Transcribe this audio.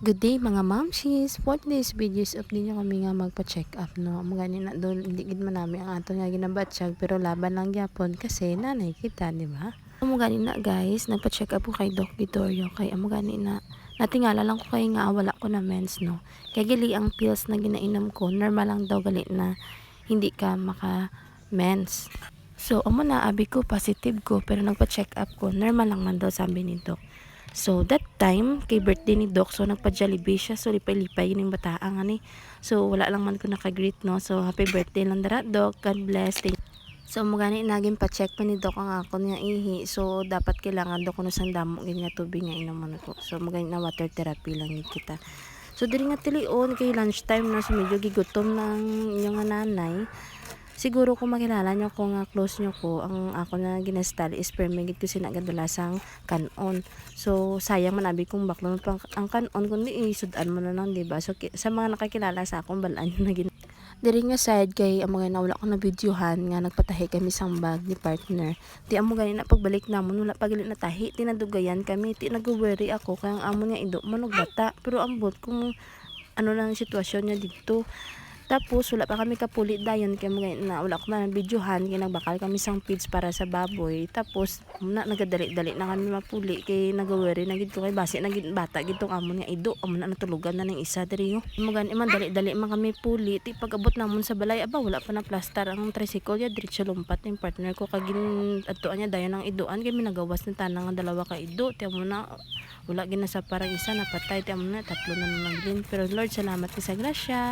Good day mga mamshis. For today's videos up din kami nga magpa-check up no. Mga na doon hindi gid man nami ang ato nga ginabatsyag pero laban lang gyapon kasi nanay kita di ba? Amo gani na guys, nagpa-check up ko kay Doc Vittorio kay amo na natingala lang ko kay nga wala ko na mens no. Kaya gali ang pills na ginainom ko, normal lang daw gali na hindi ka maka mens. So, amo na abi ko positive ko pero nagpa-check up ko, normal lang man daw sabi ni Doc. So, that time, kay birthday ni Doc, so nagpa-Jollibee siya. So, lipay-lipay yun yung bataan nga ni. So, wala lang man ko nakagreet, no? So, happy birthday lang dara, Doc. God bless. Thank So, mo gani naging pa-check pa ni Doc ang ako nga ihi. So, dapat kailangan do kuno sang damo gid nga tubig nga inom ko. So, mo na water therapy lang gid kita. So, diri nga tilion kay lunchtime na so medyo gigutom ng inyong nanay. Siguro kung makilala nyo ko nga close nyo ko, ang ako na ginastal is permigit ko sinagadalasang kanon. So, sayang man abi kung baklo pang ang kanon kundi isudan mo na lang, diba? So, sa mga nakakilala sa akong balaan na Diri nga side kay ang mga nawala ko na videohan nga nagpatahi kami sang bag ni partner. Di amo gani na pagbalik namon wala pa gali na tahi, tinadugayan kami, ti nag-worry ako kay ang amon nga ido manog bata. Pero ambot kung ano lang ang sitwasyon niya dito. Tapos wala pa kami kapuli. Dayon kay mga na wala ko man videohan kay nagbakal kami sang feeds para sa baboy. Tapos na nagadali-dali na kami mapuli. Kay nagawari na gid ko kay base na gid bata gid tong amon nga ido amo na natulugan na ning isa diri yo. Mo gani man dali-dali man kami puli ti pag-abot namon sa balay aba wala pa na plaster ang tricycle ya diretso lumpat. Yung partner ko kagin adtuan niya dayon ang idoan kay minagawas ng tanang nga dalawa ka ido ti amo na wala gina sa parang isa napatay ti amo na tatlo na din. Pero Lord salamat kay sa grasya